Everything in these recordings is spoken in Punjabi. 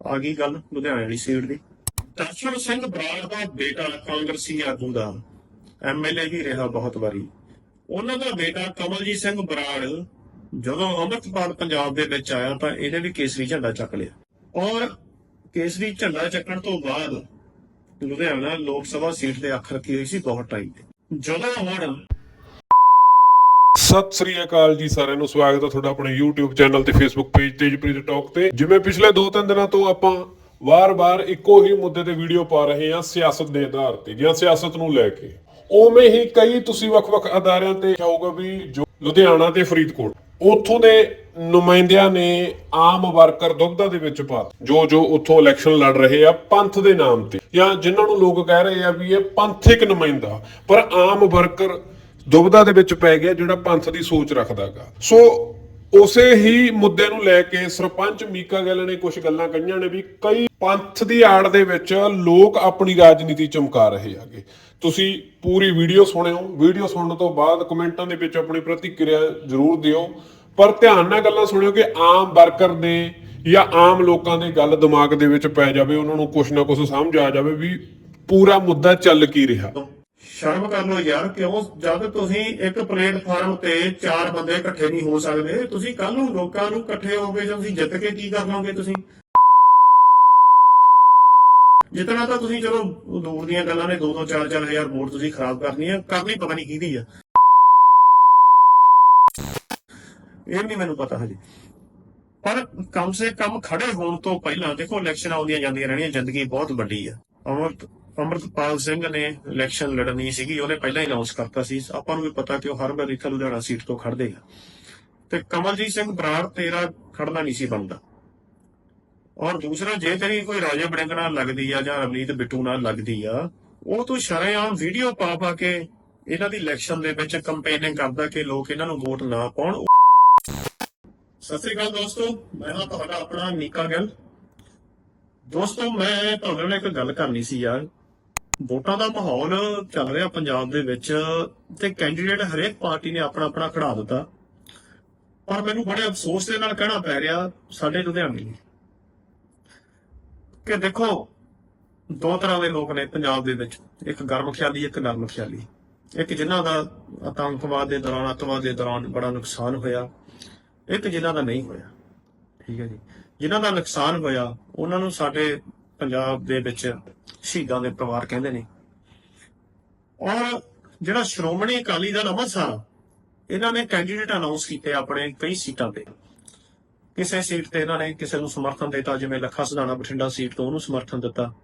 ਆ ਗਈ ਗੱਲ ਲੁਧਿਆਣੇ ਵਾਲੀ ਸੀਟ ਦੀ। ਦਰਸ਼ਨ ਸਿੰਘ ਬਰਾੜ ਦਾ ਬੇਟਾ ਕਾਂਗਰਸੀ ਆਗੂ ਦਾ ਐਮਐਲਏ ਵੀ ਰਿਹਾ ਬਹੁਤ ਵਾਰੀ। ਉਹਨਾਂ ਦਾ ਬੇਟਾ ਕਮਲਜੀਤ ਸਿੰਘ ਬਰਾੜ ਜਦੋਂ ਅੰਮ੍ਰਿਤਪਾਲ ਪੰਜਾਬ ਦੇ ਵਿੱਚ ਆਇਆ ਤਾਂ ਇਹਨੇ ਵੀ ਕੇਸਰੀ ਝੰਡਾ ਚੱਕ ਲਿਆ। ਔਰ ਕੇਸਰੀ ਝੰਡਾ ਚੱਕਣ ਤੋਂ ਬਾਅਦ ਲੁਧਿਆਣਾ ਲੋਕ ਸਭਾ ਸੀਟ ਦੇ ਅੱਖ ਰੱਖੀ ਹੋਈ ਸੀ? ਬਹੁਤ ਟਾਈਮ ਤੇ ਜਦੋਂ ਹੁਣ ਸਤਿ ਸ੍ਰੀ ਅਕਾਲ ਜੀ ਸਾਰਿਆਂ ਨੂੰ, ਸਵਾਗਤ ਹੈ ਤੁਹਾਡਾ ਆਪਣੇ YouTube ਚੈਨਲ ਤੇ Facebook ਪੇਜ ਤੇਜਪ੍ਰੀਤ ਟਾਕ ਤੇ। ਜਿਵੇਂ ਪਿਛਲੇ 2-3 ਦਿਨਾਂ ਤੋਂ ਆਪਾਂ ਵਾਰ-ਵਾਰ ਇੱਕੋ ਹੀ ਮੁੱਦੇ ਤੇ ਵੀਡੀਓ ਪਾ ਰਹੇ ਹਾਂ, ਸਿਆਸਤ ਦੇ ਆਧਾਰ ਤੇ, ਜਾਂ ਸਿਆਸਤ ਨੂੰ ਲੈ ਕੇ। ਉਵੇਂ ਹੀ ਕਈ ਤੁਸੀਂ ਵੱਖ-ਵੱਖ ਅਦਾਰਿਆਂ ਤੇ ਹੋਊਗਾ ਵੀ ਜੋ ਲੁਧਿਆਣਾ ਤੇ ਫਰੀਦਕੋਟ, ਉੱਥੋਂ ਦੇ ਨੁਮਾਇੰਦਿਆਂ ਨੇ ਆਮ ਵਰਕਰ ਦੁਗਧਾ ਦੇ ਵਿੱਚ ਪਾ ਜੋ ਜੋ ਉੱਥੋਂ ਇਲੈਕਸ਼ਨ ਲੜ ਰਹੇ ਆ, ਪੰਥ ਦੇ ਨਾਮ ਤੇ। ਜਾਂ ਜਿਨ੍ਹਾਂ ਨੂੰ ਲੋਕ ਕਹਿ ਰਹੇ ਆ ਵੀ ਇਹ ਪੰਥਿਕ ਨੁਮਾਇੰਦਾ, ਪਰ ਆਮ ਵਰਕਰ ਦੁਬਦਾ ਦੇ ਵਿੱਚ ਪੈ ਗਿਆ ਜਿਹੜਾ ਪੰਥ ਦੀ ਸੋਚ ਰੱਖਦਾਗਾ। ਸੋ ਉਸੇ ਹੀ ਮੁੱਦੇ ਨੂੰ ਲੈ ਕੇ ਸਰਪੰਚ ਮੀਕਾ ਗੱਲ ਨੇ ਕੁਝ ਗੱਲਾਂ ਕਹੀਆਂ ਨੇ ਵੀ ਕਈ ਪੰਥ ਦੀ ਆੜ ਦੇ ਵਿੱਚ ਲੋਕ ਆਪਣੀ ਰਾਜਨੀਤੀ ਚਮਕਾ ਰਹੇ ਹੈਗੇ। ਤੁਸੀਂ ਪੂਰੀ ਵੀਡੀਓ ਸੁਣਿਓ। ਵੀਡੀਓ ਸੁਣਨ ਤੋਂ ਬਾਅਦ ਕਮੈਂਟਾਂ ਦੇ ਵਿੱਚ ਆਪਣੀ ਪ੍ਰਤੀਕਿਰਿਆ ਜ਼ਰੂਰ ਦਿਓ। ਪਰ ਧਿਆਨ ਨਾਲ ਗੱਲਾਂ ਸੁਣਿਓ ਕਿ ਆਮ ਵਰਕਰ ਦੇ ਜਾਂ ਆਮ ਲੋਕਾਂ ਦੇ ਗੱਲ ਦਿਮਾਗ ਦੇ ਵਿੱਚ ਪੈ ਜਾਵੇ, ਉਹਨਾਂ ਨੂੰ ਕੁਝ ਨਾ ਕੁਝ ਸਮਝ ਆ ਜਾਵੇ ਵੀ ਪੂਰਾ ਮੁੱਦਾ ਚੱਲ ਕੀ ਰਿਹਾ। ਸ਼ਰਮ ਕਰ ਲਓ ਯਾਰ, ਕਿਉਂ? ਜਦ ਤੁਸੀਂ ਇੱਕ ਪਲੇਟਫਾਰਮ ਤੇ ਚਾਰ ਬੰਦੇ ਇਕੱਠੇ ਨਹੀਂ ਹੋ ਸਕਦੇ, ਤੁਸੀਂ ਕੱਲ ਨੂੰ ਲੋਕਾਂ ਨੂੰ ਇਕੱਠੇ ਹੋ ਕੇ ਤੁਸੀਂ ਜਿੱਤ ਕੇ ਕੀ ਕਰ ਲਓਗੇ ਤੁਸੀਂ? ਜਿਤਨਾ ਤਾਂ ਤੁਸੀਂ ਚਲੋ, ਦੂਰ ਦੀਆਂ ਗੱਲਾਂ ਨੇ 2-2 4-4 ਵੋਟ ਤੁਸੀਂ ਖਰਾਬ ਕਰਨੀ ਹੈ ਕਰਨੀ ਪਤਾ ਨਹੀਂ ਕਿਹਦੀ ਆ। ਇਹ ਨਹੀਂ ਮੈਨੂੰ ਪਤਾ ਹਜੇ। ਪਰ ਕਮ ਸੇ ਕਮ ਖੜੇ ਹੋਣ ਤੋਂ ਪਹਿਲਾਂ ਦੇਖੋ, ਇਲੈਕਸ਼ਨ ਆਉਂਦੀਆਂ ਜਾਂਦੀਆਂ ਰਹਿਣੀਆਂ, ਜ਼ਿੰਦਗੀ ਬਹੁਤ ਵੱਡੀ ਆ। ਅਮਰਤ ਅਮਰਤਪਾਲ ਸਿੰਘ ਨੇ ਇਲੈਕਸ਼ਨ ਲੜਨੀ ਸੀਗੀ, ਉਹਨੇ ਪਹਿਲਾਂ ਹੀ ਅਨਾਉਂਸ ਕਰਤਾ ਸੀ। ਆਪਾਂ ਨੂੰ ਵੀ ਪਤਾ ਕਿ ਉਹ ਹਰ ਵਾਰ ਇੱਥੇ ਲੁਧਿਆਣਾ ਸੀਟ ਤੋਂ ਖੜਦੇ ਆ। ਤੇ ਕਮਲਜੀਤ ਸਿੰਘ ਬਰਾੜ ਤੇਰਾ ਖੜਨਾ ਨਹੀਂ ਸੀ ਬਣਦਾ। ਔਰ ਦੂਸਰਾ, ਜੇ ਤੇਰੀ ਕੋਈ ਰਾਜਾ ਬੜਿੰਗ ਨਾਲ ਲੱਗਦੀ ਆ ਜਾਂ ਰਵਨੀਤ ਬਿੱਟੂ ਨਾਲ ਲੱਗਦੀ ਆ, ਉਹ ਤੂੰ ਸ਼ਰੇਆਮ ਵੀਡੀਓ ਪਾ ਪਾ ਕੇ ਇਹਨਾਂ ਦੀ ਇਲੈਕਸ਼ਨ ਦੇ ਵਿੱਚ ਕੰਪੇਨਿੰਗ ਕਰਦਾ ਕਿ ਲੋਕ ਇਹਨਾਂ ਨੂੰ ਵੋਟ ਨਾ ਪਾਉਣ। ਸਤਿ ਸ੍ਰੀ ਅਕਾਲ ਦੋਸਤੋ, ਮੈਂ ਹਾਂ ਤੁਹਾਡਾ ਆਪਣਾ ਨੀਕਾ ਗਿੱਲ। ਦੋਸਤੋ, ਮੈਂ ਤੁਹਾਡੇ ਨਾਲ ਇੱਕ ਗੱਲ ਕਰਨੀ ਸੀ ਯਾਰ। ਵੋਟਾਂ ਦਾ ਮਾਹੌਲ ਚੱਲ ਰਿਹਾ ਪੰਜਾਬ ਦੇ ਵਿੱਚ ਤੇ ਕੈਂਡੀਡੇਟ ਹਰੇਕ ਪਾਰਟੀ ਨੇ ਆਪਣਾ ਆਪਣਾ ਖੜਾ ਦਿੱਤਾ। ਪਰ ਮੈਨੂੰ ਬੜੇ ਅਫਸੋਸ ਦੇ ਨਾਲ ਕਹਿਣਾ ਪੈ ਰਿਹਾ ਸਾਡੇ ਲੁਧਿਆਣੇ ਕਿ ਦੇਖੋ, ਦੋ ਤਰ੍ਹਾਂ ਦੇ ਲੋਕ ਨੇ ਪੰਜਾਬ ਦੇ ਵਿੱਚ, ਇੱਕ ਗਰਮ ਖਿਆਲੀ, ਇੱਕ ਨਰਮ ਖਿਆਲੀ। ਇੱਕ ਜਿਨ੍ਹਾਂ ਦਾ ਆਤੰਕਵਾਦ ਦੇ ਦੌਰਾਨ, ਅੱਤਵਾਦ ਦੇ ਦੌਰਾਨ ਬੜਾ ਨੁਕਸਾਨ ਹੋਇਆ, ਇੱਕ ਜਿਨ੍ਹਾਂ ਦਾ ਨਹੀਂ ਹੋਇਆ। ਠੀਕ ਹੈ ਜੀ। ਜਿਨ੍ਹਾਂ ਦਾ ਨੁਕਸਾਨ ਹੋਇਆ, ਉਹਨਾਂ ਨੂੰ ਸਾਡੇ ਪੰਜਾਬ ਦੇ ਵਿੱਚ ਸ਼ਹੀਦਾਂ ਦੇ ਪਰਿਵਾਰ ਕਹਿੰਦੇ ਨੇ। ਔਰ ਜਿਹੜਾ ਸ਼੍ਰੋਮਣੀ ਅਕਾਲੀ ਦਲ ਅੰਮ੍ਰਿਤਸਰ, ਇਹਨਾਂ ਨੇ ਕੈਂਡੀਡੇਟ ਅਨਾਉਂਸ ਕੀਤੇ ਆਪਣੇ ਕਈ ਸੀਟਾਂ ਤੇ। ਕਿਸੇ ਸੀਟ ਤੇ ਇਹਨਾਂ ਨੇ ਕਿਸੇ ਨੂੰ ਸਮਰਥਨ ਦਿੱਤਾ, ਜਿਵੇਂ ਲੱਖਾ ਸਦਾਣਾ ਬਠਿੰਡਾ ਸੀਟ ਤੋਂ ਉਹਨੂੰ ਸਮਰਥਨ ਦਿੱਤਾ।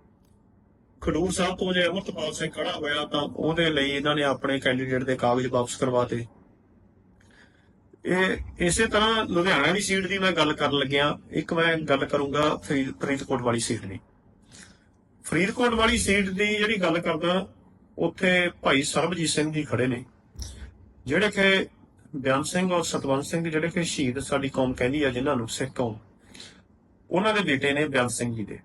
ਖਡੂਰ ਸਾਹਿਬ ਤੋਂ ਜੇ ਅਮਰਤਪਾਲ ਸਿੰਘ ਖੜਾ ਹੋਇਆ ਤਾਂ ਉਹਦੇ ਲਈ ਇਹਨਾਂ ਨੇ ਆਪਣੇ ਕੈਂਡੀਡੇਟ ਦੇ ਕਾਗਜ਼ ਵਾਪਸ ਕਰਵਾਤੇ ਇਹ ਇਸੇ ਤਰ੍ਹਾਂ ਲੁਧਿਆਣਾ ਦੀ ਸੀਟ ਦੀ ਮੈਂ ਗੱਲ ਕਰਨ ਲੱਗਿਆ, ਇੱਕ ਮੈਂ ਗੱਲ ਕਰੂੰਗਾ ਫਰੀਦ- ਫਰੀਦਕੋਟ ਵਾਲੀ ਸੀਟ ਦੀ। ਫਰੀਦਕੋਟ ਵਾਲੀ ਸੀਟ ਦੀ ਜਿਹੜੀ ਗੱਲ ਕਰਦਾ, ਉੱਥੇ ਭਾਈ ਸਰਬਜੀਤ ਸਿੰਘ ਜੀ ਖੜੇ ਨੇ। ਜਿਹੜੇ ਕਿ ਬਿਆਨ ਸਿੰਘ ਔਰ ਸਤਵੰਤ ਸਿੰਘ, ਜਿਹੜੇ ਕਿ ਸ਼ਹੀਦ ਸਾਡੀ ਕੌਮ ਕਹਿੰਦੀ ਆ, ਜਿਨ੍ਹਾਂ ਨੂੰ ਸਿੱਖ ਕੌਮ। ਉਹਨਾਂ ਦੇ ਬੇਟੇ ਨੇ ਬਿਆਨ ਸਿੰਘ ਜੀ ਦੇ।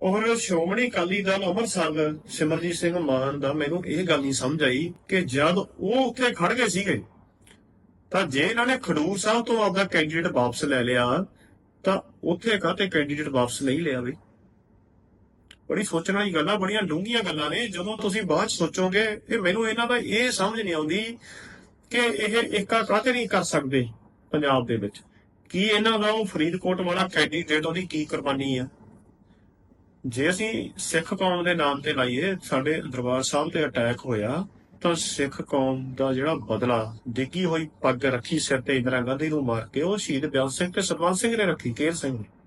ਔਰ ਸ਼੍ਰੋਮਣੀ ਅਕਾਲੀ ਦਲ ਅੰਮ੍ਰਿਤਸਰ ਸਿਮਰਜੀਤ ਸਿੰਘ ਮਾਨ ਦਾ ਮੈਨੂੰ ਇਹ ਗੱਲ ਨਹੀਂ ਸਮਝ ਆਈ ਕਿ ਜਦ ਉਹ ਉੱਥੇ ਖੜ ਗਏ ਸੀਗੇ, ਤਾਂ ਜੇ ਇਹਨਾਂ ਨੇ ਖਡੂਰ ਸਾਹਿਬ ਤੋਂ ਆਪਦਾ ਕੈਂਡੀਡੇਟ ਵਾਪਸ ਲੈ ਲਿਆ, ਤਾਂ ਉੱਥੇ ਕਾਹਤੇ ਕੈਂਡੀਡੇਟ ਵਾਪਸ ਨਹੀਂ ਲਿਆ ਵੀ? ਬੜੀ ਸੋਚਣ ਵਾਲੀ ਗੱਲਾਂ, ਬੜੀਆਂ ਡੂੰਘੀਆਂ ਗੱਲਾਂ ਨੇ। ਜਦੋਂ ਤੁਸੀਂ ਬਾਅਦ 'ਚ ਸੋਚੋਗੇ ਇਹ ਮੈਨੂੰ ਇਹਨਾਂ ਦਾ ਇਹ ਸਮਝ ਨਹੀਂ ਆਉਂਦੀ ਕਿ ਇਹ ਏਕਾ ਕਾਹਤੇ ਨਹੀਂ ਕਰ ਸਕਦੇ ਪੰਜਾਬ ਦੇ ਵਿੱਚ। ਕੀ ਇਹਨਾਂ ਦਾ ਉਹ ਫਰੀਦਕੋਟ ਵਾਲਾ ਕੈਂਡੀਡੇਟ ਉਹਦੀ ਕੀ ਕੁਰਬਾਨੀ ਆ? ਜੇ ਅਸੀਂ ਸਿੱਖ ਕੌਮ ਦੇ ਨਾਮ ਤੇ ਲਾਈਏ, ਸਾਡੇ ਦਰਬਾਰ ਸਾਹਿਬ ਤੇ ਅਟੈਕ ਹੋਇਆ, ਤਾਂ ਸਿੱਖ ਕੌਮ ਦਾ ਜਿਹੜਾ ਬਦਲਾ, ਡਿੱਗੀ ਹੋਈ ਪੱਗ ਰੱਖੀ ਸਿਰ ਤੇ ਇੰਦਰਾ ਗਾਂਧੀ ਨੂੰ ਮਾਰ ਕੇ, ਉਹ ਸ਼ਹੀਦ ਬਿਆਨ ਸਿੰਘ ਤੇ ਸਰਵੰਤ ਸਿੰਘ ਨੇ ਰੱਖੀ, ਕੇਰ ਸਿੰਘ ਨੇ।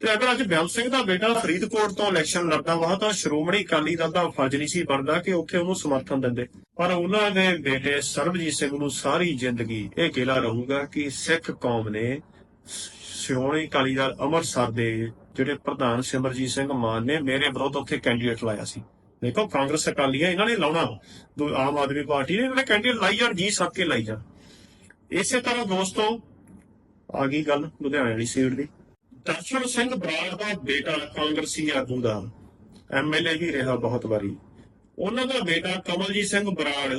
ਤੇ ਅਗਰ ਅੱਜ ਬਿਆਨ ਸਿੰਘ ਦਾ ਬੇਟਾ ਫਰੀਦਕੋਟ ਤੋਂ ਇਲੈਕਸ਼ਨ ਲੜਦਾ ਵਾ, ਤਾਂ ਸ਼੍ਰੋਮਣੀ ਅਕਾਲੀ ਦਲ ਦਾ ਫਰਜ਼ ਨਹੀਂ ਸੀ ਬਣਦਾ ਕਿ ਉੱਥੇ ਉਹਨੂੰ ਸਮਰਥਨ ਦਿੰਦੇ। ਪਰ ਉਹਨਾਂ ਦੇ ਬੇਟੇ ਸਰਬਜੀਤ ਸਿੰਘ ਨੂੰ ਸਾਰੀ ਜ਼ਿੰਦਗੀ ਇਹ ਗਿਲਾ ਰਹੂਗਾ ਕਿ ਸਿੱਖ ਕੌਮ ਨੇ ਸ਼੍ਰੋਮਣੀ ਅਕਾਲੀ ਦਲ ਅੰਮ੍ਰਿਤਸਰ ਦੇ ਜਿਹੜੇ ਪ੍ਰਧਾਨ ਸਿਮਰਜੀਤ ਸਿੰਘ ਮਾਨ ਨੇ, ਮੇਰੇ ਵਿਰੁੱਧ ਉੱਥੇ ਕੈਂਡੀਡੇਟ ਲਾਇਆ ਸੀ। ਦੇਖੋ, ਕਾਂਗਰਸ ਅਕਾਲੀ ਹੈ ਇਹਨਾਂ ਨੇ ਲਾਉਣਾ ਦੋ ਆਮ ਆਦਮੀ ਪਾਰਟੀ ਨੇ ਇਹਨਾਂ ਨੇ ਕੈਂਡੀਡੇਟ ਲਾਈ ਜਾਣ, ਜੀ ਸੱਦ ਕੇ ਲਾਈ ਜਾਣ। ਇਸੇ ਤਰ੍ਹਾਂ ਦੋਸਤੋ, ਆ ਗਈ ਗੱਲ ਲੁਧਿਆਣੇ ਵਾਲੀ ਸੀਟ ਦੀ। ਦਰਸ਼ਨ ਸਿੰਘ ਬਰਾੜ ਦਾ ਬੇਟਾ ਕਾਂਗਰਸੀ ਆਗੂ ਦਾ ਐਮਐਲਏ ਵੀ ਰਿਹਾ ਬਹੁਤ ਵਾਰੀ। ਉਹਨਾਂ ਦਾ ਬੇਟਾ ਕਮਲਜੀਤ ਸਿੰਘ ਬਰਾੜ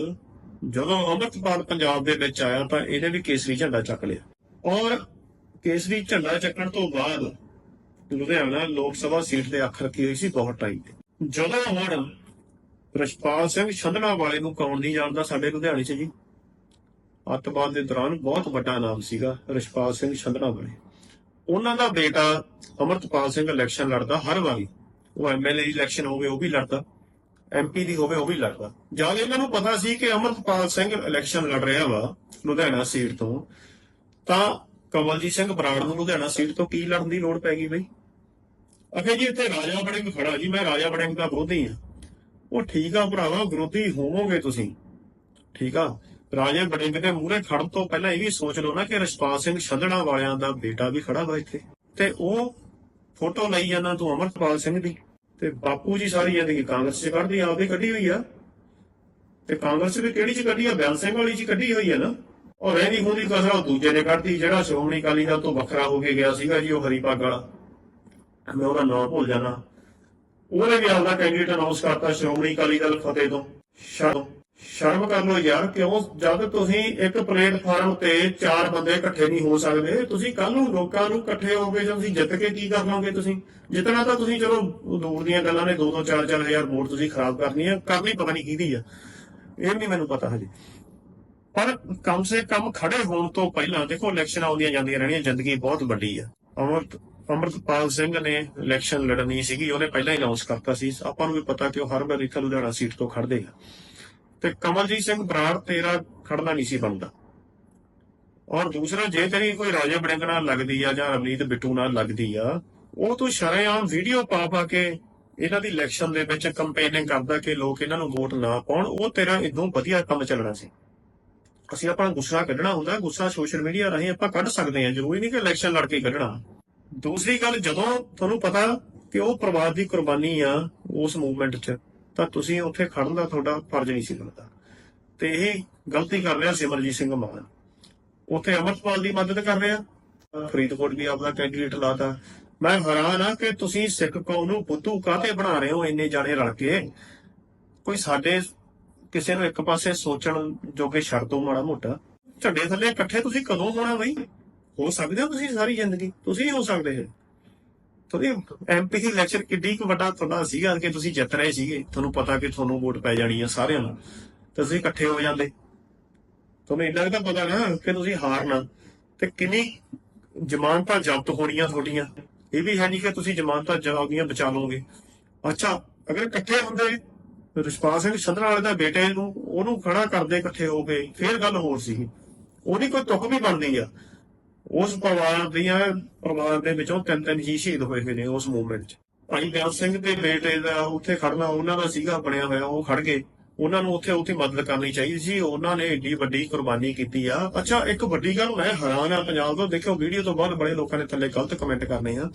ਜਦੋਂ ਅੰਮ੍ਰਿਤਪਾਲ ਪੰਜਾਬ ਦੇ ਵਿੱਚ ਆਇਆ ਤਾਂ ਇਹਨੇ ਵੀ ਕੇਸਰੀ ਝੰਡਾ ਚੱਕ ਲਿਆ। ਔਰ ਕੇਸਰੀ ਝੰਡਾ ਚੱਕਣ ਤੋਂ ਬਾਅਦ ਲੁਧਿਆਣਾ ਲੋਕ ਸਭਾ ਸੀਟ ਤੇ ਅੱਖ ਰੱਖੀ ਹੋਈ ਸੀ? ਬਹੁਤ ਟਾਈਮ ਤੇ ਜਦੋਂ ਹੁਣ ਰਸ਼ਪਾਲ ਸਿੰਘ ਛੰਦਣਾ ਵਾਲੇ ਨੂੰ ਕੌਣ ਨਹੀਂ ਜਾਣਦਾ ਸਾਡੇ ਲੁਧਿਆਣੇ 'ਚ ਜੀ? ਅੱਤਵਾਦ ਦੇ ਦੌਰਾਨ ਬਹੁਤ ਵੱਡਾ ਨਾਮ ਸੀਗਾ ਰਸ਼ਪਾਲ ਸਿੰਘ ਛੰਦਣਾ ਵਾਲੇ। ਉਹਨਾਂ ਦਾ ਬੇਟਾ ਅਮਰਤਪਾਲ ਸਿੰਘ ਇਲੈਕਸ਼ਨ ਲੜਦਾ ਹਰ ਵਾਰੀ। ਉਹ ਐਮਐਲਏ ਇਲੈਕਸ਼ਨ ਹੋਵੇ, ਉਹ ਵੀ ਲੜਦਾ। ਐਮਪੀ ਦੀ ਹੋਵੇ, ਉਹ ਵੀ ਲੜਦਾ। ਜਦ ਇਹਨਾਂ ਨੂੰ ਪਤਾ ਸੀ ਕਿ ਅਮਰਤਪਾਲ ਸਿੰਘ ਇਲੈਕਸ਼ਨ ਲੜ ਰਿਹਾ ਵਾ ਲੁਧਿਆਣਾ ਸੀਟ ਤੋਂ, ਤਾਂ ਕਮਲਜੀਤ ਸਿੰਘ ਬਰਾੜ ਨੂੰ ਲੁਧਿਆਣਾ ਸੀਟ ਤੋਂ ਕੀ ਲੜਨ ਦੀ ਲੋੜ ਪੈ ਗਈ ਬਈ? ਅਖੇ ਜੀ, ਇੱਥੇ ਰਾਜਾ ਬੜਿੰਗ ਖੜਾ ਜੀ, ਮੈਂ ਰਾਜਾ ਬੜਿੰਗ ਦਾ ਵਿਰੋਧੀ ਆ ਉਹ ਠੀਕ ਆ ਭਰਾਵਾ, ਵਿਰੋਧੀ ਹੋਵੋਗੇ ਤੁਸੀਂ। ਠੀਕ ਆ? ਰਾਜੇ ਬੜਿੰਗ ਦੇ ਮੂਹਰੇ ਖੜਨ ਤੋਂ ਪਹਿਲਾਂ ਇਹ ਵੀ ਸੋਚ ਲਓ ਨਾ ਕਿ ਰਸ਼ਪਾਲ ਸਿੰਘ ਛੰਦਣਾ ਵਾਲਿਆਂ ਦਾ ਬੇਟਾ ਵੀ ਖੜਾ ਵਾ ਇੱਥੇ। ਤੇ ਉਹ ਫੋਟੋ ਲਈ ਜਾਂਦਾ ਤੂੰ ਅਮਰਪਾਲ ਸਿੰਘ ਦੀ। ਤੇ ਬਾਪੂ ਜੀ ਸਾਰੀ ਜ਼ਿੰਦਗੀ ਕਾਂਗਰਸ 'ਚ ਕੱਢਦੀ ਆਪੇ ਕੱਢੀ ਹੋਈ ਆ। ਤੇ ਕਾਂਗਰਸ ਵੀ ਕਿਹੜੀ 'ਚ ਕੱਢੀ ਆ? ਬਿਆਨ ਸਿੰਘ ਵਾਲੀ 'ਚ ਕੱਢੀ ਹੋਈ ਆ ਨਾ। ਔਰ ਰਹਿੰਦੀ ਹੁੰਦੀ ਕਸਰ ਉਹ ਦੂਜੇ ਨੇ ਕੱਢਦੀ ਜਿਹੜਾ ਸ਼੍ਰੋਮਣੀ ਅਕਾਲੀ ਦਲ ਤੋਂ ਵੱਖਰਾ ਹੋ ਕੇ ਗਿਆ ਸੀਗਾ ਜੀ, ਉਹ ਹਰੀ ਪੱਗ ਵਾਲਾ। ਮੈਂ ਉਹਦਾ ਨਾਮ ਭੁੱਲ ਜਾਣਾ ਉਹਨੇ ਵੀ ਆਪਦਾ ਕੈਂਡੀਡੇਟ ਅਨਾਉਂਸ ਕਰਤਾ ਸ਼੍ਰੋਮਣੀ ਅਕਾਲੀ ਦਲ ਫਤਿਹ ਤੋਂ ਸ਼ਰਮ ਸ਼ਰਮ ਕਰ ਲੋ ਯਾਰ, ਕਿਉਂ? ਜਦ ਤੁਸੀਂ ਇੱਕ ਪਲੇਟਫਾਰਮ ਤੇ ਚਾਰ ਬੰਦੇ ਇਕੱਠੇ ਨਹੀਂ ਹੋ ਸਕਦੇ, ਤੁਸੀਂ ਕੱਲ ਨੂੰ ਲੋਕਾਂ ਨੂੰ ਇਕੱਠੇ ਹੋ ਕੇ ਤੁਸੀਂ ਜਿੱਤ ਕੇ ਕੀ ਕਰ ਲਓਗੇ ਤੁਸੀਂ? ਜਿੱਤਣਾ ਤਾਂ ਤੁਸੀਂ ਚਲੋ, ਦੂਰ ਦੀਆਂ ਗੱਲਾਂ ਨੇ 2-2 4-4 ਵੋਟ ਤੁਸੀਂ ਖਰਾਬ ਕਰਨੀ ਹੈ ਕਰਨੀ ਪਤਾ ਨਹੀਂ ਕਿਹਦੀ ਆ। ਇਹ ਨਹੀਂ ਮੈਨੂੰ ਪਤਾ ਹਜੇ। ਪਰ ਕਮ ਸੇ ਕਮ ਖੜੇ ਹੋਣ ਤੋਂ ਪਹਿਲਾਂ, ਦੇਖੋ, ਇਲੈਕਸ਼ਨ ਆਉਂਦੀਆਂ ਜਾਂਦੀਆਂ ਰਹਿਣੀਆਂ, ਜ਼ਿੰਦਗੀ ਬਹੁਤ ਵੱਡੀ ਆ। ਅਮਰਤ, ਅਮਰਤਪਾਲ ਸਿੰਘ ਨੇ ਇਲੈਕਸ਼ਨ ਲੜਨੀ ਸੀਗੀ, ਉਹਨੇ ਪਹਿਲਾਂ ਹੀ ਅਨਾਉਂਸ ਕਰਤਾ ਸੀ। ਆਪਾਂ ਨੂੰ ਵੀ ਪਤਾ ਕਿ ਉਹ ਹਰ ਵਾਰ ਇੱਥੇ ਲੁਧਿਆਣਾ ਸੀਟ ਤੋਂ ਖੜਦੇ ਆ। ਤੇ ਕਮਲਜੀਤ ਸਿੰਘ ਬਰਾੜ ਤੇਰਾ ਖੜਨਾ ਨਹੀਂ ਸੀ ਬਣਦਾ। ਔਰ ਦੂਸਰਾ, ਜੇ ਤੇਰੀ ਕੋਈ ਰਾਜਾ ਬੜਿੰਗ ਨਾਲ ਲੱਗਦੀ ਆ ਜਾਂ ਰਵਨੀਤ ਬਿੱਟੂ ਨਾਲ ਲੱਗਦੀ ਆ, ਉਹ ਤੂੰ ਸ਼ਰੇਆਮ ਵੀਡੀਓ ਪਾ ਪਾ ਕੇ ਇਹਨਾਂ ਦੀ ਇਲੈਕਸ਼ਨ ਦੇ ਵਿੱਚ ਕੰਪੇਨਿੰਗ ਕਰਦਾ ਕਿ ਲੋਕ ਇਹਨਾਂ ਨੂੰ ਵੋਟ ਨਾ ਪਾਉਣ, ਉਹ ਤੇਰਾ ਇਦੋਂ ਵਧੀਆ ਕੰਮ ਚੱਲਣਾ ਸੀ। ਅਸੀਂ ਆਪਣਾ ਗੁੱਸਾ ਕੱਢਣਾ ਹੁੰਦਾ, ਗੁੱਸਾ ਸੋਸ਼ਲ ਮੀਡੀਆ ਰਾਹੀਂ ਆਪਾਂ ਕੱਢ ਸਕਦੇ ਹਾਂ, ਜ਼ਰੂਰੀ ਨਹੀਂ ਕਿ ਇਲੈਕਸ਼ਨ ਲੜ ਕੇ ਕੱਢਣਾ। ਦੂਸਰੀ ਗੱਲ, ਜਦੋਂ ਤੁਹਾਨੂੰ ਪਤਾ ਕਿ ਉਹ ਪਰਿਵਾਰ ਦੀ ਕੁਰਬਾਨੀ ਆ ਉਸ ਮੂਵਮੈਂਟ 'ਚ ਤਾਂ ਤੁਸੀਂ ਉੱਥੇ ਖੜਨ ਦਾ ਤੁਹਾਡਾ ਫਰਜ਼ ਨਹੀਂ ਸੀ ਬਣਦਾ। ਤੇ ਇਹ ਗਲਤੀ ਕਰ ਰਿਹਾ ਸਿਮਰਜੀਤ ਸਿੰਘ ਮਾਨ। ਉੱਥੇ ਅਮਰਪਾਲ ਦੀ ਮਦਦ ਕਰ ਰਿਹਾ। ਫਰੀਦਕੋਟ ਵੀ ਆਪਦਾ ਕੈਂਡੀਡੇਟ ਲਾਤਾ। ਮੈਂ ਹੈਰਾਨ ਆ ਕਿ ਤੁਸੀਂ ਸਿੱਖ ਕੌਮ ਨੂੰ ਬੁੱਧੂ ਕਾਹਤੇ ਬਣਾ ਰਹੇ ਹੋ ਇੰਨੇ ਜਾਣੇ ਰਲ ਕੇ? ਕੋਈ ਸਾਡੇ ਕਿਸੇ ਨੂੰ ਇੱਕ ਪਾਸੇ ਸੋਚਣ ਜੋਗੇ ਛੱਡ ਦੋ ਮਾੜਾ ਮੋਟਾ। ਝੰਡੇ ਥੱਲੇ ਇਕੱਠੇ ਤੁਸੀਂ ਕਦੋਂ ਹੋਣਾ ਬਈ? ਹੋ ਸਕਦੇ ਹੋ ਤੁਸੀਂ ਸਾਰੀ ਜ਼ਿੰਦਗੀ। ਤੁਸੀਂ ਹੋ ਸਕਦੇ ਹੋ। ਤੁਸੀਂ ਐਮਪੀ ਦੀ ਇਲੈਕਸ਼ਨ ਕਿੱਡੀ ਕੁ ਵੱਡਾ ਤੁਹਾਡਾ ਸੀਗਾ ਕਿ ਤੁਸੀਂ ਜਿੱਤ ਰਹੇ ਸੀਗੇ। ਤੁਹਾਨੂੰ ਪਤਾ ਕਿ ਤੁਹਾਨੂੰ ਵੋਟ ਪੈ ਜਾਣੀ ਆ ਸਾਰਿਆਂ ਨੂੰ। ਤੇ ਤੁਸੀਂ ਇਕੱਠੇ ਹੋ ਜਾਂਦੇ। ਤੁਹਾਨੂੰ ਇੰਨਾ ਤਾਂ ਪਤਾ ਨਾ ਕਿ ਤੁਸੀਂ ਹਾਰਨਾ ਤੇ ਕਿੰਨੀ ਜ਼ਮਾਨਤਾਂ ਜ਼ਬਤ ਹੋਣੀਆਂ ਤੁਹਾਡੀਆਂ। ਇਹ ਵੀ ਹੈ ਨਹੀਂ ਕਿ ਤੁਸੀਂ ਜ਼ਮਾਨਤਾਂ ਜਵਾਬੀਆਂ ਬਚਾ ਲਓਗੇ। ਅੱਛਾ, ਅਗਰ ਇਕੱਠੇ ਹੁੰਦੇ ਰਿਸ਼ਪਾਲ ਸਿੰਘ ਸੰਧਰਾ ਵਾਲੇ ਦਾ ਬੇਟੇ ਨੂੰ, ਉਹਨੂੰ ਖੜਾ ਕਰਦੇ ਇਕੱਠੇ ਹੋ ਕੇ, ਫੇਰ ਗੱਲ ਹੋਰ ਸੀ ਉਹਦੀ ਕੋਈ ਤੁਕ ਵੀ ਬਣਦੀ ਆ। ਉਸ ਪਰਿਵਾਰ ਦੀਆਂ, ਪਰਿਵਾਰ ਦੇ ਵਿੱਚੋਂ ਤਿੰਨ ਤਿੰਨ ਹੀ ਸ਼ਹੀਦ ਹੋਏ ਹੋਏ ਨੇ ਉਸ ਮੂਵਮੈਂਟ 'ਚ। ਭਾਈ ਬਿਆਨ ਸਿੰਘ ਦੇ ਬੇਟੇ ਦਾ ਉੱਥੇ ਖੜਨਾ, ਉਹਨਾਂ ਦਾ ਸੀਗਾ ਬਣਿਆ ਹੋਇਆ, ਉਹ ਖੜ ਗਏ। ਉਹਨਾਂ ਨੂੰ ਉੱਥੇ ਉੱਥੇ ਮਦਦ ਕਰਨੀ ਚਾਹੀਦੀ ਸੀ। ਉਹਨਾਂ ਨੇ ਏਡੀ ਵੱਡੀ ਕੁਰਬਾਨੀ ਕੀਤੀ ਆ। ਅੱਛਾ, ਇੱਕ ਵੱਡੀ ਗੱਲ ਮੈਂ ਹੈਰਾਨ ਆ ਪੰਜਾਬ ਤੋਂ। ਦੇਖਿਓ, ਵੀਡੀਓ ਤੋਂ ਬਾਅਦ ਬੜੇ ਲੋਕਾਂ ਨੇ ਥੱਲੇ ਗਲਤ ਕਮੈਂਟ ਕਰਨੇ ਆ।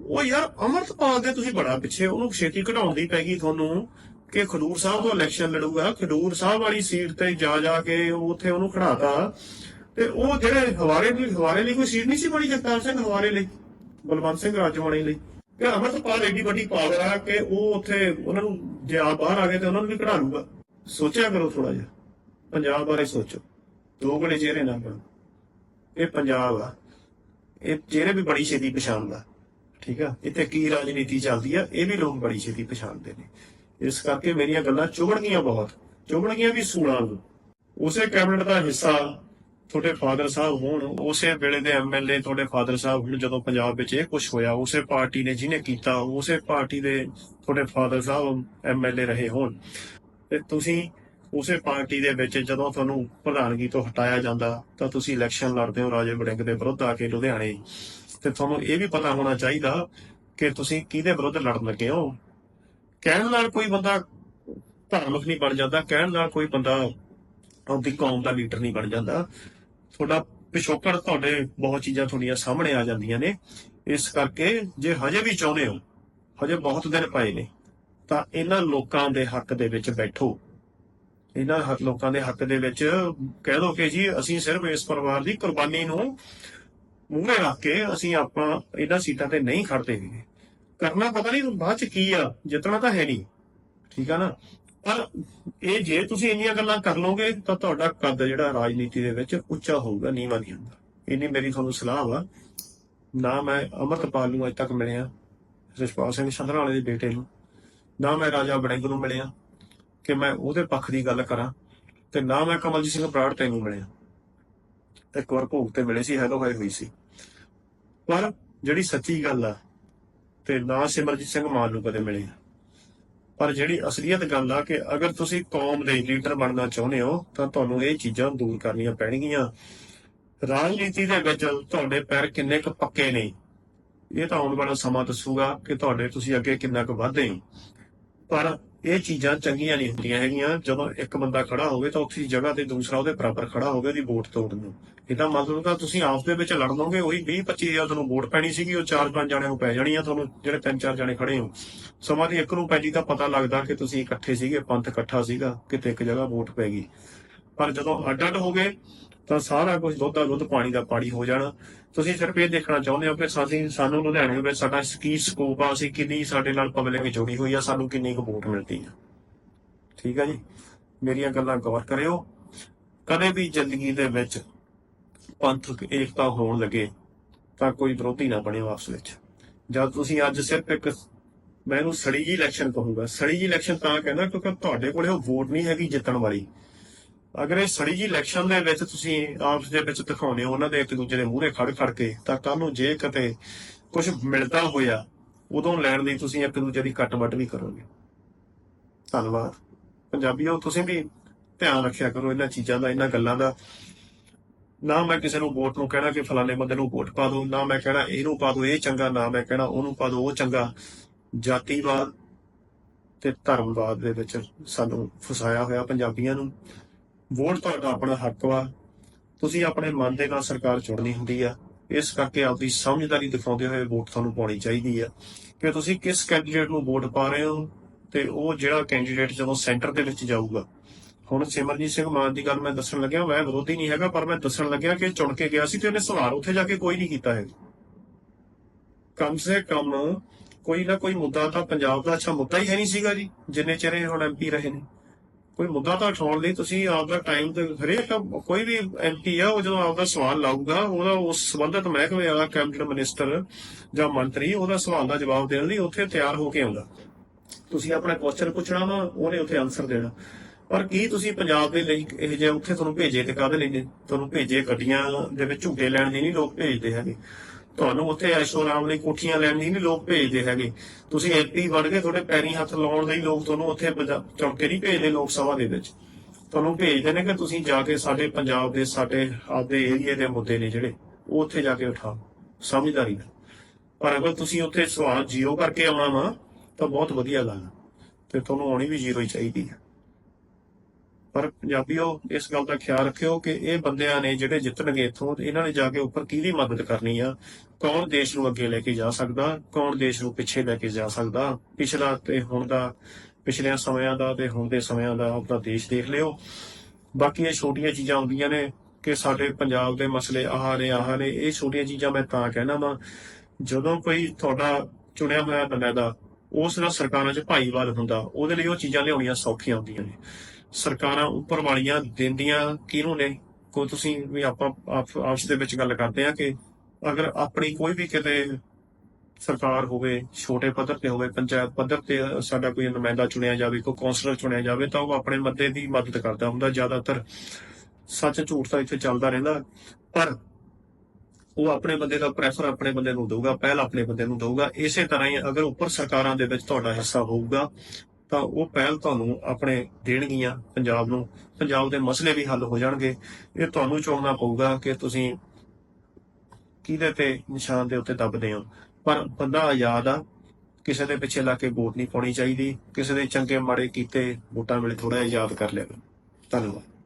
ਉਹ ਯਾਰ, ਅਮਰਤਪਾਲ ਦੇ ਤੁਸੀਂ ਬੜਾ ਪਿੱਛੇ, ਉਹਨੂੰ ਛੇਤੀ ਘਟਾਉਣ ਦੀ ਪੈ ਗਈ ਤੁਹਾਨੂੰ ਕਿ ਖਡੂਰ ਸਾਹਿਬ ਤੋਂ ਇਲੈਕਸ਼ਨ ਲੜੂਗਾ। ਖਡੂਰ ਸਾਹਿਬ ਵਾਲੀ ਸੀਟ ਤੇ ਜਾ ਜਾ ਕੇ ਉਹ ਉੱਥੇ ਉਹਨੂੰ ਖੜਾਤਾ। ਤੇ ਉਹ ਜਿਹੜੇ ਹਵਾਰੇ ਲਈ ਹਵਾਰੇ ਲਈ ਕੋਈ ਸੀਟ ਨਹੀਂ ਸੀ ਬਣੀ ਜਗਤਾਰ ਸਿੰਘ ਹਵਾਰੇ ਲਈ, ਬਲਵੰਤ ਸਿੰਘ ਰਾਜਵਾਣੀ ਲਈ? ਕਿ ਅਮਰਤਪਾਲ ਏਡੀ ਵੱਡੀ ਪਾਵਰ ਆ ਕਿ ਉਹ ਉੱਥੇ ਉਹਨਾਂ ਨੂੰ ਜੇ ਆ ਬਾਹਰ ਆ ਗਏ ਤੇ ਉਹਨਾਂ ਨੂੰ ਵੀ ਕਢਾ ਲੂਗਾ ਸੋਚਿਆ ਕਰੋ ਥੋੜਾ ਜਿਹਾ। ਪੰਜਾਬ ਬਾਰੇ ਸੋਚੋ। ਦੋ ਗਲੇ ਚਿਹਰੇ ਨਾ ਕਰੋ ਇਹ ਪੰਜਾਬ ਆ। ਇਹ ਚਿਹਰੇ ਵੀ ਬੜੀ ਛੇਤੀ ਪਛਾਣਦਾ। ਠੀਕ ਆ? ਇੱਥੇ ਕੀ ਰਾਜਨੀਤੀ ਚੱਲਦੀ ਆ, ਇਹ ਵੀ ਲੋਕ ਬੜੀ ਛੇਤੀ ਪਛਾਣਦੇ ਨੇ। ਇਸ ਕਰਕੇ ਮੇਰੀਆਂ ਗੱਲਾਂ ਚੁਭਣਗੀਆਂ ਬਹੁਤ। ਚੁਭਣਗੀਆਂ ਵੀ ਸੂਲਾਂ ਨੂੰ। ਉਸੇ ਕੈਬਨਿਟ ਦਾ ਹਿੱਸਾ ਤੁਹਾਡੇ ਫਾਦਰ ਸਾਹਿਬ ਹੋਣ, ਉਸੇ ਵੇਲੇ ਦੇ ਐਮਐਲਏ ਤੁਹਾਡੇ ਫਾਦਰ ਸਾਹਿਬ ਹੁਣ, ਜਦੋਂ ਪੰਜਾਬ ਵਿੱਚ ਇਹ ਕੁਝ ਹੋਇਆ, ਉਸੇ ਪਾਰਟੀ ਨੇ ਜਿਹਨੇ ਕੀਤਾ, ਉਸੇ ਪਾਰਟੀ ਦੇ ਤੁਹਾਡੇ ਫਾਦਰ ਸਾਹਿਬ ਐਮਐਲਏ ਰਹੇ ਹੋਣ। ਤੇ ਤੁਸੀਂ ਉਸੇ ਪਾਰਟੀ ਦੇ ਵਿੱਚ ਜਦੋਂ ਤੁਹਾਨੂੰ ਪ੍ਰਧਾਨਗੀ ਤੋਂ ਹਟਾਇਆ ਜਾਂਦਾ, ਤਾਂ ਤੁਸੀਂ ਇਲੈਕਸ਼ਨ ਲੜਦੇ ਹੋ ਰਾਜੇ ਵੜਿੰਗ ਦੇ ਵਿਰੁੱਧ ਆ ਕੇ ਲੁਧਿਆਣੇ। ਤੇ ਤੁਹਾਨੂੰ ਇਹ ਵੀ ਪਤਾ ਹੋਣਾ ਚਾਹੀਦਾ ਕਿ ਤੁਸੀਂ ਕਿਹਦੇ ਵਿਰੁੱਧ ਲੜਨ ਲੱਗੇ ਹੋ। ਕਹਿਣ ਨਾਲ ਕੋਈ ਬੰਦਾ ਧਾਰਮਿਕ ਨਹੀਂ ਬਣ ਜਾਂਦਾ, ਕਹਿਣ ਨਾਲ ਕੋਈ ਬੰਦਾ ਆਪਦੀ ਕੌਮ ਦਾ ਲੀਡਰ ਨਹੀਂ ਬਣ ਜਾਂਦਾ। ਤੁਹਾਡਾ ਪਿਛੋਕੜ ਤੁਹਾਡੇ ਬਹੁਤ ਚੀਜ਼ਾਂ ਤੁਹਾਡੀਆਂ ਸਾਹਮਣੇ ਆ ਜਾਂਦੀਆਂ ਨੇ। ਇਸ ਕਰਕੇ ਜੇ ਹਜੇ ਵੀ ਚਾਹੁੰਦੇ ਹੋ, ਹਜੇ ਬਹੁਤ ਦਿਨ ਪਏ ਨੇ, ਤਾਂ ਇਹਨਾਂ ਲੋਕਾਂ ਦੇ ਹੱਕ ਦੇ ਵਿੱਚ ਬੈਠੋ। ਇਹਨਾਂ ਹੱਕ ਲੋਕਾਂ ਦੇ ਹੱਕ ਦੇ ਵਿੱਚ ਕਹਿ ਦੋ ਕਿ ਜੀ, ਅਸੀਂ ਸਿਰਫ ਇਸ ਪਰਿਵਾਰ ਦੀ ਕੁਰਬਾਨੀ ਨੂੰ ਮੂਹਰੇ ਰੱਖ ਕੇ ਅਸੀਂ ਆਪਾਂ ਇਹਨਾਂ ਸੀਟਾਂ ਤੇ ਨਹੀਂ ਖੜਦੇ ਹੈਗੇ। ਕਰਨਾ ਪਤਾ ਨਹੀਂ ਬਾਅਦ ਚ ਕੀ ਆ, ਜਿੱਤਣਾ ਤਾਂ ਹੈ ਨਹੀਂ। ਠੀਕ ਆ ਨਾ? ਪਰ ਇਹ ਜੇ ਤੁਸੀਂ ਇੰਨੀਆਂ ਗੱਲਾਂ ਕਰ ਲਓਗੇ, ਤਾਂ ਤੁਹਾਡਾ ਕੱਦ ਜਿਹੜਾ ਰਾਜਨੀਤੀ ਦੇ ਵਿੱਚ ਉੱਚਾ ਹੋਊਗਾ, ਨੀਵਾਂ ਨਹੀਂ ਹੁੰਦਾ। ਇੰਨੀ ਮੇਰੀ ਤੁਹਾਨੂੰ ਸਲਾਹ ਵਾ। ਨਾ ਮੈਂ ਅਮਰਤਪਾਲ ਨੂੰ ਅਜੇ ਤੱਕ ਮਿਲਿਆ ਰਿਸ਼ਪਾਲ ਸਿੰਘ ਸੰਧਰਾਲੇ ਦੇ ਬੇਟੇ ਨੂੰ। ਨਾ ਮੈਂ ਰਾਜਾ ਬੜਿੰਗ ਨੂੰ ਮਿਲਿਆ, ਕਿ ਮੈਂ ਉਹਦੇ ਪੱਖ ਦੀ ਗੱਲ ਕਰਾਂ, ਤੇ ਨਾ ਮੈਂ ਕਮਲਜੀਤ ਸਿੰਘ ਬਰਾੜ ਤੈਨੂੰ ਮਿਲਿਆ। ਇੱਕ ਵਾਰ ਭੋਗ ਤੇ ਮਿਲੇ ਸੀ, ਹੈਲੋ ਹਾਈ ਹੋਈ ਸੀ। ਪਰ ਜਿਹੜੀ ਸੱਚੀ ਗੱਲ ਆ, ਤੇ ਨਾ ਸਿਮਰਜੀਤ ਸਿੰਘ ਮਾਨ ਨੂੰ ਕਦੇ ਮਿਲੇ ਪਰ ਜਿਹੜੀ ਅਸਲੀਅਤ ਗੱਲ ਆ ਕਿ ਅਗਰ ਤੁਸੀਂ ਕੌਮ ਦੇ ਲੀਡਰ ਬਣਨਾ ਚਾਹੁੰਦੇ ਹੋ, ਤਾਂ ਤੁਹਾਨੂੰ ਇਹ ਚੀਜ਼ਾਂ ਦੂਰ ਕਰਨੀਆਂ ਪੈਣਗੀਆਂ। ਰਾਜਨੀਤੀ ਦੇ ਵਿੱਚ ਤੁਹਾਡੇ ਪੈਰ ਕਿੰਨੇ ਕੁ ਪੱਕੇ ਨੇ? ਇਹ ਤਾਂ ਆਉਣ ਵਾਲਾ ਸਮਾਂ ਦੱਸੂਗਾ ਕਿ ਤੁਹਾਡੇ ਤੁਸੀਂ ਅੱਗੇ ਕਿੰਨਾ ਕੁ ਵਧਦੇ ਹੋ। ਪਰ ਇਹ ਚੀਜ਼ਾਂ ਚੰਗੀਆਂ ਨਹੀਂ ਹੁੰਦੀਆਂ ਹੈਗੀਆਂ। ਜਦੋਂ ਇੱਕ ਬੰਦਾ ਖੜਾ ਹੋਵੇ ਤਾਂ ਉੱਥੇ ਜਗ੍ਹਾ ਤੇ ਦੂਸਰਾ ਉਹਦੇ ਬਰਾਬਰ ਖੜਾ ਹੋਵੇ, ਉਹਦੀ ਵੋਟ ਤੋੜਨ। ਨੂੰ ਇਹਦਾ ਮਤਲਬ ਤਾਂ ਤੁਸੀਂ ਆਪ ਦੇ ਵਿੱਚ ਲੜ ਲਓਗੇ, ਉਹੀ 20 25 ਹਜ਼ਾਰ ਤੁਹਾਨੂੰ ਵੋਟ ਪੈਣੀ ਸੀਗੀ, ਉਹ 4-5 ਜਣਿਆਂ ਨੂੰ ਪੈ ਜਾਣੀ ਆ ਤੁਹਾਨੂੰ, ਜਿਹੜੇ 3-4 ਜਣੇ ਖੜੇ ਹੋ। ਸਮਾਂ ਦੀ ਇੱਕ ਨੂੰ ਪੈਜੀ ਤਾਂ ਪਤਾ ਲੱਗਦਾ ਕਿ ਤੁਸੀਂ ਇਕੱਠੇ ਸੀਗੇ, ਪੰਥ ਇਕੱਠਾ ਸੀਗਾ, ਕਿਤੇ ਇੱਕ ਜਗ੍ਹਾ ਵੋਟ ਪੈ ਗਈ। ਪਰ ਜਦੋਂ ਅੱਡ-ਅੱਡ ਹੋ ਗਏ, ਤਾਂ ਸਾਰਾ ਕੁਝ ਦੁੱਧ ਦਾ ਦੁੱਧ ਪਾਣੀ ਦਾ ਪਾਣੀ ਹੋ ਜਾਣਾ। ਤੁਸੀਂ ਸਿਰਫ ਇਹ ਦੇਖਣਾ ਚਾਹੁੰਦੇ ਹੋ ਕਿ ਸਾਡੀ ਸਾਨੂੰ ਲੁਧਿਆਣੇ ਵਿੱਚ ਸਾਡਾ ਕੀ ਸਕੋਪ ਆ, ਅਸੀਂ ਕਿੰਨੀ ਸਾਡੇ ਨਾਲ ਪਬਲਿਕ ਜੁੜੀ ਹੋਈ ਆ, ਸਾਨੂੰ ਕਿੰਨੀ ਕੁ ਵੋਟ ਮਿਲਦੀ ਆ। ਠੀਕ ਆ ਜੀ? ਮੇਰੀਆਂ ਗੱਲਾਂ ਗੌਰ ਕਰਿਓ। ਕਦੇ ਵੀ ਜ਼ਿੰਦਗੀ ਦੇ ਵਿੱਚ ਪੰਥਕ ਏਕਤਾ ਹੋਣ ਲੱਗੇ, ਤਾਂ ਕੋਈ ਵਿਰੋਧੀ ਨਾ ਬਣੇ ਆਪਸ ਵਿੱਚ। ਜਦ ਤੁਸੀਂ ਅੱਜ ਸਿਰਫ ਇੱਕ ਮੈਂ ਇਹਨੂੰ ਸੜੀ ਜੀ ਇਲੈਕਸ਼ਨ ਕਹੂੰਗਾ, ਸੜੀ ਜੀ ਇਲੈਕਸ਼ਨ ਤਾਂ ਕਹਿੰਦਾ ਕਿਉਂਕਿ ਤੁਹਾਡੇ ਕੋਲੇ ਉਹ ਵੋਟ ਨਹੀਂ ਹੈਗੀ ਜਿੱਤਣ ਵਾਲੀ। ਅਗਰ ਇਹ ਸੜੀ ਜੀ ਇਲੈਕਸ਼ਨ ਦੇ ਵਿੱਚ ਤੁਸੀਂ ਆਪਸ ਦੇ ਵਿੱਚ ਦਿਖਾਉਨੇ ਹੋ, ਉਹਨਾਂ ਦੇ ਇੱਕ ਦੂਜੇ ਦੇ ਮੂਹਰੇ ਖੜ ਖੜ ਕੇ, ਤਾਂ ਕੱਲ ਨੂੰ ਜੇ ਕਿਤੇ ਕੁਝ ਮਿਲਦਾ ਹੋਇਆ, ਉਦੋਂ ਲੈਣ ਲਈ ਤੁਸੀਂ ਇੱਕ ਦੂਜੇ ਦੀ ਕੱਟ ਵੱਟ ਵੀ ਕਰੋਗੇ। ਧੰਨਵਾਦ। ਪੰਜਾਬੀਓ, ਤੁਸੀਂ ਵੀ ਧਿਆਨ ਰੱਖਿਆ ਕਰੋ ਇਹਨਾਂ ਚੀਜ਼ਾਂ ਦਾ, ਇਹਨਾਂ ਗੱਲਾਂ ਦਾ। ਨਾ ਮੈਂ ਕਿਸੇ ਨੂੰ ਵੋਟ ਨੂੰ ਕਹਿਣਾ ਕਿ ਫਲਾਣੇ ਬੰਦੇ ਨੂੰ ਵੋਟ ਪਾ ਦਿਓ, ਨਾ ਮੈਂ ਕਹਿਣਾ ਇਹਨੂੰ ਪਾ ਦਿਓ, ਇਹ ਚੰਗਾ, ਨਾ ਮੈਂ ਕਹਿਣਾ ਉਹਨੂੰ ਪਾ ਦਿਓ, ਉਹ ਚੰਗਾ। ਜਾਤੀਵਾਦ ਤੇ ਧਰਮਵਾਦ ਦੇ ਵਿੱਚ ਸਾਨੂੰ ਫਸਾਇਆ ਹੋਇਆ ਪੰਜਾਬੀਆਂ ਨੂੰ। ਵੋਟ ਤੁਹਾਡਾ ਆਪਣਾ ਹੱਕ ਵਾ। ਤੁਸੀਂ ਆਪਣੇ ਮਨ ਦੇ ਨਾਲ ਸਰਕਾਰ ਚੁਣਨੀ ਹੁੰਦੀ ਆ। ਇਸ ਕਰਕੇ ਆਪਦੀ ਸਮਝਦਾਰੀ ਦਿਖਾਉਂਦੇ ਹੋਏ ਵੋਟ ਤੁਹਾਨੂੰ ਪਾਉਣੀ ਚਾਹੀਦੀ ਆ। ਕਿ ਤੁਸੀਂ ਕਿਸ ਕੈਂਡੀਡੇਟ ਨੂੰ ਵੋਟ ਪਾ ਰਹੇ ਹੋ ਤੇ ਉਹ ਜਿਹੜਾ ਕੈਂਡੀਡੇਟ ਜਦੋਂ ਸੈਂਟਰ ਦੇ ਵਿੱਚ ਜਾਊਗਾ ਹੁਣ ਸਿਮਰਜੀਤ ਸਿੰਘ ਮਾਨ ਦੀ ਗੱਲ ਮੈਂ ਦੱਸਣ ਲੱਗਿਆ ਮੈਂ ਵਿਰੋਧੀ ਨਹੀਂ ਹੈਗਾ, ਪਰ ਮੈਂ ਦੱਸਣ ਲੱਗਿਆ ਕਿ ਚੁਣ ਕੇ ਗਿਆ ਸੀ ਤੇ ਉਹਨੇ ਸਵਾਲ ਉੱਥੇ ਜਾ ਕੇ ਕੋਈ ਨਹੀਂ ਕੀਤਾ ਹੈ ਕਮ ਸੇ ਕਮ ਕੋਈ ਨਾ ਕੋਈ ਮੁੱਦਾ ਤਾਂ ਪੰਜਾਬ ਦਾ ਅੱਛਾ ਮੁੱਦਾ ਹੀ ਹੈ ਨਹੀਂ ਸੀਗਾ ਜੀ, ਜਿੰਨੇ ਚਿਰ ਹੁਣ ਐਮਪੀ ਰਹੇ ਨੇ। ਕੋਈ ਮੁੱਦਾ ਤਾਂ ਉਠਾਉਣ ਲਈ ਤੁਸੀਂ ਆਪਦਾ ਟਾਈਮ ਤੇ ਹਰੇਕ ਕੋਈ ਵੀ ਐਮਪੀ ਆ, ਉਹ ਜਦੋਂ ਆਪਦਾ ਸਵਾਲ ਲਾਊਗਾ, ਉਹਦਾ ਉਸ ਸੰਬੰਧਿਤ ਮਹਿਕਮੇ ਵਾਲਾ ਕੈਬਨਿਟ ਮਿਨਿਸਟਰ ਜਾਂ ਮੰਤਰੀ, ਉਹਦਾ ਸਵਾਲ ਦਾ ਜਵਾਬ ਦੇਣ ਲਈ ਉੱਥੇ ਤਿਆਰ ਹੋ ਕੇ ਆਉਂਦਾ। ਤੁਸੀਂ ਆਪਣਾ ਕੁਐਸਚਨ ਪੁੱਛਣਾ ਵਾ, ਉਹਨੇ ਉੱਥੇ ਆਨਸਰ ਦੇਣਾ। ਪਰ ਕੀ ਤੁਸੀਂ ਪੰਜਾਬ ਦੇ ਲਈ ਇਹ ਜੇ ਉੱਥੇ ਤੁਹਾਨੂੰ ਭੇਜੇ ਤੇ ਕਾਹਦੇ ਲਈ ਨੇ? ਤੁਹਾਨੂੰ ਭੇਜੇ ਗੱਡੀਆਂ ਦੇ ਵਿੱਚ ਝੂਟੇ ਲੈਣ ਦੀ ਨਹੀਂ ਲੋਕ ਭੇਜਦੇ ਹੈਗੇ। ਤੁਹਾਨੂੰ ਉੱਥੇ ਐਸ਼ੋ ਲਈ ਕੋਠੀਆਂ ਲੈਣ ਦੀ ਨਹੀਂ ਲੋਕ ਭੇਜਦੇ ਹੈਗੇ। ਤੁਸੀਂ ਐਮਪੀ ਬਣ ਕੇ ਤੁਹਾਡੇ ਪੈਰੀ ਹੱਥ ਲਾਉਣ ਲਈ ਲੋਕ ਤੁਹਾਨੂੰ ਉੱਥੇ ਚੌਂਕੇ ਨਹੀਂ ਭੇਜਦੇ ਲੋਕ ਸਭਾ ਦੇ ਵਿੱਚ। ਤੁਹਾਨੂੰ ਭੇਜਦੇ ਨੇ ਕਿ ਤੁਸੀਂ ਜਾ ਕੇ ਸਾਡੇ ਪੰਜਾਬ ਦੇ, ਸਾਡੇ ਆਪਦੇ ਏਰੀਏ ਦੇ ਮੁੱਦੇ ਨੇ ਜਿਹੜੇ, ਉਹ ਉੱਥੇ ਜਾ ਕੇ ਉਠਾਓ। ਸਮਝਦਾਰੀ ਨਾਲ। ਪਰ ਅਗਰ ਤੁਸੀਂ ਉੱਥੇ ਸਵਾਲ ਜ਼ੀਰੋ ਕਰਕੇ ਆਉਣਾ ਵਾ, ਤਾਂ ਬਹੁਤ ਵਧੀਆ ਗੱਲ ਆ। ਤੇ ਤੁਹਾਨੂੰ ਆਉਣੀ ਵੀ ਜ਼ੀਰੋ ਹੀ ਚਾਹੀਦੀ ਹੈ ਪਰ ਪੰਜਾਬੀਓ ਇਸ ਗੱਲ ਦਾ ਖਿਆਲ ਰੱਖਿਓ ਕਿ ਇਹ ਬੰਦਿਆਂ ਨੇ ਜਿਹੜੇ ਜਿੱਤਣਗੇ ਇੱਥੋਂ ਇਹਨਾਂ ਨੇ ਜਾ ਕੇ ਉੱਪਰ ਕਿਹਦੀ ਮਦਦ ਕਰਨੀ ਆ? ਕੌਣ ਦੇਸ਼ ਨੂੰ ਅੱਗੇ ਲੈ ਕੇ ਜਾ ਸਕਦਾ? ਕੌਣ ਦੇਸ਼ ਨੂੰ ਪਿੱਛੇ ਲੈ ਕੇ ਜਾ ਸਕਦਾ? ਪਿਛਲਾ ਤੇ ਹੁਣ ਦਾ ਪਿਛਲੇ ਸਮਿਆਂ ਦਾ ਤੇ ਹੁਣ ਦੇ ਸਮਿਆਂ ਦਾ ਆਪਣਾ ਦੇਸ਼ ਦੇਖ ਲਿਓ। ਬਾਕੀ ਇਹ ਛੋਟੀਆਂ ਚੀਜ਼ਾਂ ਹੁੰਦੀਆਂ ਨੇ ਕਿ ਸਾਡੇ ਪੰਜਾਬ ਦੇ ਮਸਲੇ ਆਹ ਨੇ ਆਹ ਨੇ, ਇਹ ਛੋਟੀਆਂ ਚੀਜ਼ਾਂ ਮੈਂ ਤਾਂ ਕਹਿਣਾ ਵਾਂ, ਜਦੋਂ ਕੋਈ ਤੁਹਾਡਾ ਚੁਣਿਆ ਹੋਇਆ ਨੁਮਾਇੰਦਾ ਉਸ ਨਾਲ ਸਰਕਾਰਾਂ 'ਚ ਭਾਈਵਾਲ ਹੁੰਦਾ, ਉਹਦੇ ਲਈ ਉਹ ਚੀਜ਼ਾਂ ਲਿਆਉਣੀਆਂ ਸੌਖੀਆਂ ਹੁੰਦੀਆਂ ਨੇ। ਸਰਕਾਰਾਂ ਉੱਪਰ ਵਾਲੀਆਂ ਦਿੰਦੀਆਂ ਕਿਹਨੂੰ ਨੇ? ਕੋਈ ਤੁਸੀਂ ਵੀ ਆਪਾਂ ਆਪਸ ਦੇ ਵਿੱਚ ਗੱਲ ਕਰਦੇ ਆ ਕਿ ਅਗਰ ਆਪਣੀ ਕੋਈ ਵੀ ਕਿਤੇ ਸਰਕਾਰ ਹੋਵੇ, ਛੋਟੇ ਪੱਧਰ ਤੇ ਹੋਵੇ, ਪੰਚਾਇਤ ਪੱਧਰ ਤੇ ਸਾਡਾ ਕੋਈ ਨੁਮਾਇੰਦਾ ਚੁਣਿਆ ਜਾਵੇ, ਕੋਈ ਕੌਂਸਲਰ ਚੁਣਿਆ ਜਾਵੇ, ਤਾਂ ਉਹ ਆਪਣੇ ਮੱਦੇ ਦੀ ਮਦਦ ਕਰਦਾ ਹੁੰਦਾ। ਜ਼ਿਆਦਾਤਰ ਸੱਚ ਝੂਠ ਤਾਂ ਇੱਥੇ ਚੱਲਦਾ ਰਹਿੰਦਾ, ਪਰ ਉਹ ਆਪਣੇ ਬੰਦੇ ਦਾ ਪ੍ਰੈਫਰ ਆਪਣੇ ਬੰਦੇ ਨੂੰ ਦਊਗਾ, ਪਹਿਲ ਆਪਣੇ ਬੰਦੇ ਨੂੰ ਦਊਗਾ। ਇਸੇ ਤਰ੍ਹਾਂ ਹੀ ਅਗਰ ਉੱਪਰ ਸਰਕਾਰਾਂ ਦੇ ਵਿੱਚ ਤੁਹਾਡਾ ਹਿੱਸਾ ਹੋਊਗਾ ਤਾਂ ਉਹ ਪਹਿਲ ਤੁਹਾਨੂੰ ਆਪਣੇ ਦੇਣਗੀਆਂ, ਪੰਜਾਬ ਨੂੰ। ਪੰਜਾਬ ਦੇ ਮਸਲੇ ਵੀ ਹੱਲ ਹੋ ਜਾਣਗੇ। ਇਹ ਤੁਹਾਨੂੰ ਚੁਣਨਾ ਪਊਗਾ ਕਿ ਤੁਸੀਂ ਕਿਹਦੇ ਤੇ ਨਿਸ਼ਾਨ ਦੇ ਉੱਤੇ ਦੱਬਦੇ ਹੋ। ਪਰ ਬੰਦਾ ਆਜ਼ਾਦ ਆ। ਕਿਸੇ ਦੇ ਪਿੱਛੇ ਲਾ ਕੇ ਵੋਟ ਨਹੀਂ ਪਾਉਣੀ ਚਾਹੀਦੀ। ਕਿਸੇ ਦੇ ਚੰਗੇ ਮਾੜੇ ਕੀਤੇ ਵੋਟਾਂ ਵੇਲੇ ਥੋੜਾ ਯਾਦ ਕਰ ਲਿਆ ਧੰਨਵਾਦ।